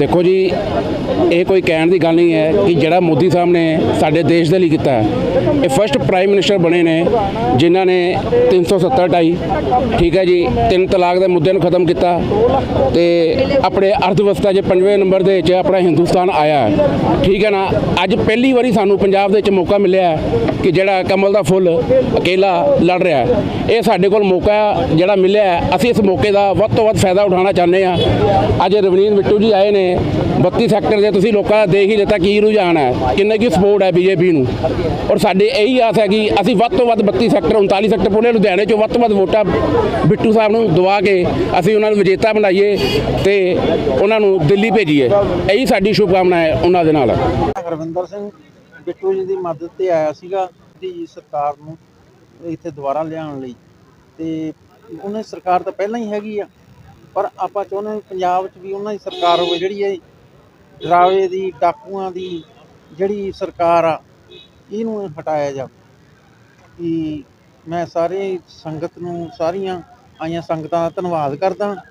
ਦੇਖੋ ਜੀ, ਇਹ ਕੋਈ ਕਹਿਣ ਦੀ ਗੱਲ ਨਹੀਂ ਹੈ ਕਿ ਜਿਹੜਾ ਮੋਦੀ ਸਾਹਿਬ ਨੇ ਸਾਡੇ ਦੇਸ਼ ਦੇ ਲਈ ਕੀਤਾ ਇਹ ਫਸਟ ਪ੍ਰਾਈਮ ਮਿਨਿਸਟਰ ਬਣੇ ਨੇ, ਜਿਨ੍ਹਾਂ ਨੇ 370 ਢਾਈ ਠੀਕ ਹੈ ਜੀ, ਤਿੰਨ ਤਲਾਕ ਦੇ ਮੁੱਦੇ ਨੂੰ ਖਤਮ ਕੀਤਾ ਤੇ ਆਪਣੇ ਅਰਥਵਿਵਸਥਾ 'ਚ ਪੰਜਵੇਂ ਨੰਬਰ ਦੇ ਵਿੱਚ ਆਪਣਾ ਹਿੰਦੁਸਤਾਨ ਆਇਆ ਠੀਕ ਹੈ ਨਾ, ਅੱਜ ਪਹਿਲੀ ਵਾਰੀ ਸਾਨੂੰ ਪੰਜਾਬ ਦੇ ਵਿੱਚ ਮੌਕਾ ਮਿਲਿਆ ਕਿ ਜਿਹੜਾ ਕਮਲ ਦਾ ਫੁੱਲ ਅਕੇਲਾ ਲੜ ਰਿਹਾ ਇਹ ਸਾਡੇ ਕੋਲ ਮੌਕਾ ਜਿਹੜਾ ਮਿਲਿਆ ਅਸੀਂ ਇਸ ਮੌਕੇ ਦਾ ਵੱਧ ਤੋਂ ਵੱਧ ਫਾਇਦਾ ਉਠਾਉਣਾ ਚਾਹੁੰਦੇ ਹਾਂ। ਅੱਜ ਰਵਨੀਤ ਬਿੱਟੂ ਜੀ ਆਏ ਨੇ 32 ਸੈਕਟਰ ਦੇ ਤੁਸੀਂ ਲੋਕਾਂ ਦਾ ਦੇਖ ਹੀ ਲਿੱਤਾ ਕੀ ਰੁਝਾਨ ਹੈ, ਕਿੰਨੇ ਕੀ ਸਪੋਰਟ ਹੈ ਬੀਜੇਪੀ ਨੂੰ। ਔਰ ਸਾਡੇ ਇਹੀ ਆਸ ਹੈ ਕਿ ਅਸੀਂ ਵੱਧ ਤੋਂ ਵੱਧ 32 ਸੈਕਟਰ 39 ਸੈਕਟਰ ਪੂਰੇ ਲੁਧਿਆਣੇ ਚੋਂ ਵੱਧ ਤੋਂ ਵੱਧ ਵੋਟਾਂ ਬਿੱਟੂ ਸਾਹਿਬ ਨੂੰ ਦਵਾ ਕੇ ਅਸੀਂ ਉਹਨਾਂ ਨੂੰ ਵਿਜੇਤਾ ਬਣਾਈਏ ਤੇ ਉਹਨਾਂ ਨੂੰ ਦਿੱਲੀ ਭੇਜੀਏ। ਇਹੀ ਸਾਡੀ ਸ਼ੁਭਕਾਮਨਾ ਹੈ ਉਹਨਾਂ ਦੇ ਨਾਲ। ਹਰਵਿੰਦਰ ਸਿੰਘ ਬਿੱਟੂ ਜੀ ਦੀ ਮਦਦ ਤੇ ਆਇਆ ਸੀਗਾ, ਦੀ ਸਰਕਾਰ ਨੂੰ ਇੱਥੇ ਦੁਬਾਰਾ ਲਿਆਉਣ ਲਈ। ਤੇ ਉਹਨੇ ਸਰਕਾਰ ਤਾਂ ਪਹਿਲਾਂ ਹੀ ਹੈਗੀ ਆ। ਪਰ ਆਪਾਂ ਚਾਹੁੰਦੇ ਹਾਂ ਪੰਜਾਬ 'ਚ ਵੀ ਉਹਨਾਂ ਦੀ ਸਰਕਾਰ ਹੋਵੇ, ਜਿਹੜੀ ਇਹ ਡਰਾਵੇ ਦੀ, ਡਾਕੂਆਂ ਦੀ ਜਿਹੜੀ ਸਰਕਾਰ ਆ, ਇਹਨੂੰ ਹਟਾਇਆ ਜਾਵੇ। ਕਿ ਮੈਂ ਸਾਰੇ ਸੰਗਤ ਨੂੰ, ਸਾਰੀਆਂ ਆਈਆਂ ਸੰਗਤਾਂ ਦਾ ਧੰਨਵਾਦ ਕਰਦਾ।